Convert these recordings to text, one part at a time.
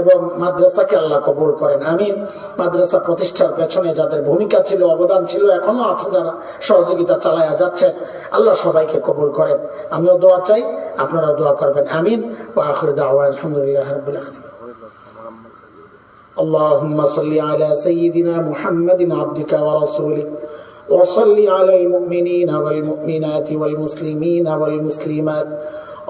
এবং মাদ্রাসাকে আল্লাহ কবুল করেন আমিন মাদ্রাসা প্রতিষ্ঠার পেছনে যাদের ভূমিকা ছিল অবদান ছিল এখনো আছে যারা সহযোগিতা চালায়া যাচ্ছে আল্লাহ সবাইকে কবুল করেন আমিও দোয়া চাই আপনারা দোয়া করবেন আমিন ও আখর দাওয়া আলহামদুলিল্লাহ রবিল আলমিন اللهم صل على سيدنا محمد عبدك ورسولك وصل على المؤمنين والمؤمنات والمسلمين والمسلمات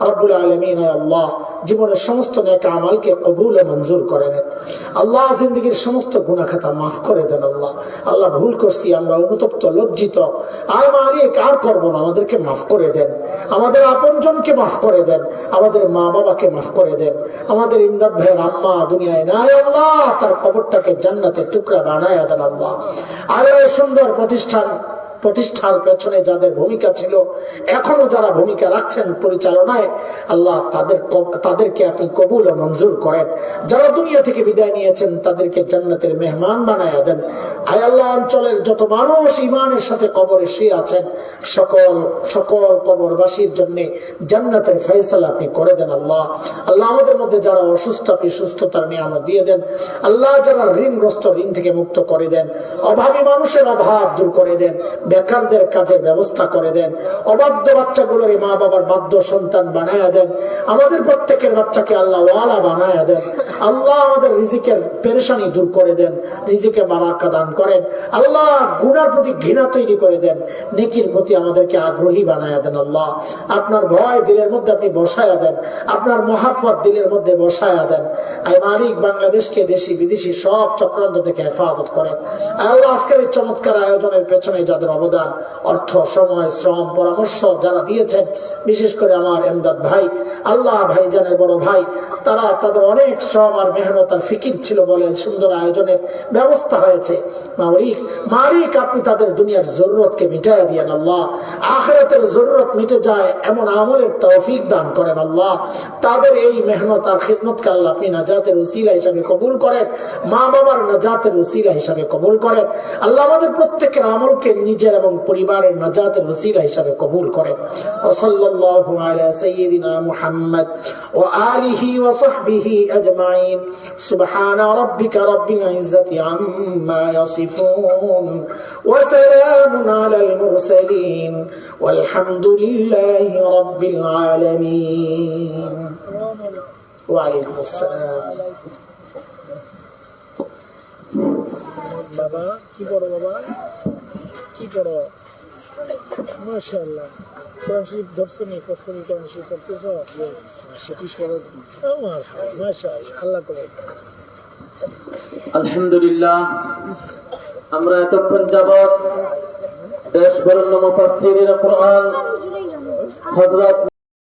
রব্বুল আলমিন আল্লাহ, জীবনের সমস্ত নেক আমালকে কবুলে মঞ্জুর করেন আল্লাহ জিন্দগির সমস্ত গুণাখাতা মাফ করে দেন আল্লাহ। আল্লাহ ভুল করছি, আমরা অনুতপ্ত, লজ্জিত। আর মালিক, আর করব না, আমাদেরকে মাফ করে দেন। আমাদের আপনজনকে মাফ করে দেন। আমাদের মা বাবাকে মাফ করে দেন। আমাদের ইমদাদ ভাইয়ের আম্মা দুনিয়ায় নাই আল্লাহ, তার কবরটাকে জান্নাতের টুকরা বানায় দেন আল্লাহ। আরও সুন্দর প্রতিষ্ঠান প্রতিষ্ঠার পেছনে যাদের ভূমিকা ছিল, এখনও যারা ভূমিকা রাখছেন পরিচালনায়, আল্লাহ তাদের তাদেরকে আপনি কবুল ও মঞ্জুর করেন। যারা দুনিয়া থেকে বিদায় নিয়েছেন, তাদেরকে জান্নাতের মেহমান বানায় দেন। আয় আল্লাহ, অঞ্চলের যত মানুষ ইমানের সাথে কবরে শুয়ে আছেন, সকল সকল কবরবাসীর জন্য জান্নাতের ফয়সালা আপনি করে দেন আল্লাহ। আল্লাহ আমাদের মধ্যে যারা অসুস্থ, আপনি সুস্থতার নিয়ামত দিয়ে দেন। আল্লাহ যারা ঋণগ্রস্ত, ঋণ থেকে মুক্ত করে দেন। অভাবী মানুষের অভাব দূর করে দেন। বেকারদের কাজের ব্যবস্থা করে দেন। অবাধ্য বাচ্চাগুলোর মা বাবার বাধ্য সন্তান বানায়া দেন। আমাদের প্রত্যেকের বাচ্চাকে আল্লাহ ওয়ালা বানায়া দেন। আল্লাহ আমাদের রিজিকের পেরেশানি দূর করে দেন, রিজিকে বারাকা দান করেন। আল্লাহ গুণার প্রতি ঘৃণা তৈরি করে দেন। নেকির প্রতি আমাদেরকে আগ্রহী বানায়া দেন আল্লাহ। আপনার ভয় দিলের মধ্যে আপনি বসায়া দেন। আপনার মহাপত দিলের মধ্যে বসায়া দেন। মালিক বাংলাদেশকে দেশি বিদেশি সব চক্রান্ত থেকে হেফাজত করেন আল্লাহ আজকের এই চমৎকার আয়োজনের পেছনে যাদের অবদান, অর্থ, সময়, শ্রম, পরামর্শ যারা দিয়েছেন, বিশেষ করে আমার এমদাদ ভাই, আল্লাহ ভাই জানের বড় ভাই, তারা তাদের অনেক শ্রম আর মেহনত আর ফিকির ছিল বলে সুন্দর আয়োজনের ব্যবস্থা হয়েছে। মালিক মালিক, আপনি তাদের দুনিয়ার জরুরতকে মিটাই দিয়েন আল্লাহ। আখরাতের জরুরত মিটে যায়, এমন আমলের তৌফিক দান করেন আল্লাহ। তাদের এই মেহনত আর খিদমতকে আল্লাহ আপনি নাজাতের উসিলা হিসাবে কবুল করেন মা বাবার নাজাতের উসিলা হিসাবে কবুল করেন আল্লাহ আমাদের প্রত্যেকের আমলকে নিজের এবং পরিবারের নাজাতের উসিলা হিসাবে কবুল করেন ওসল্লাল্লাহু আলা সাইয়্যিদিনা মুহাম্মদ ওয়া আলিহি ওয়া সাহবিহি আজমাইন সুবহান রাব্বিকা রাব্বিল ইজ্জাতি আম্মা ইয়াসিফুন ওয়া সালামুন আলাল মুরসালিন والحمد لله رب العالمين ওয়ালাইকুম আসসালাম। বাবা কি বাবা? কি মাশাআল্লাহ। কোরআন শরীফ ধরছো নি? কোরআন শরীফ সেটি মাশাআল্লাহ আল্লাহ করে। আলহামদুলিল্লাহ আমরা এতক্ষণ যাবত দেশ বরণ্য মুফাসসিরের কোরআন হযরত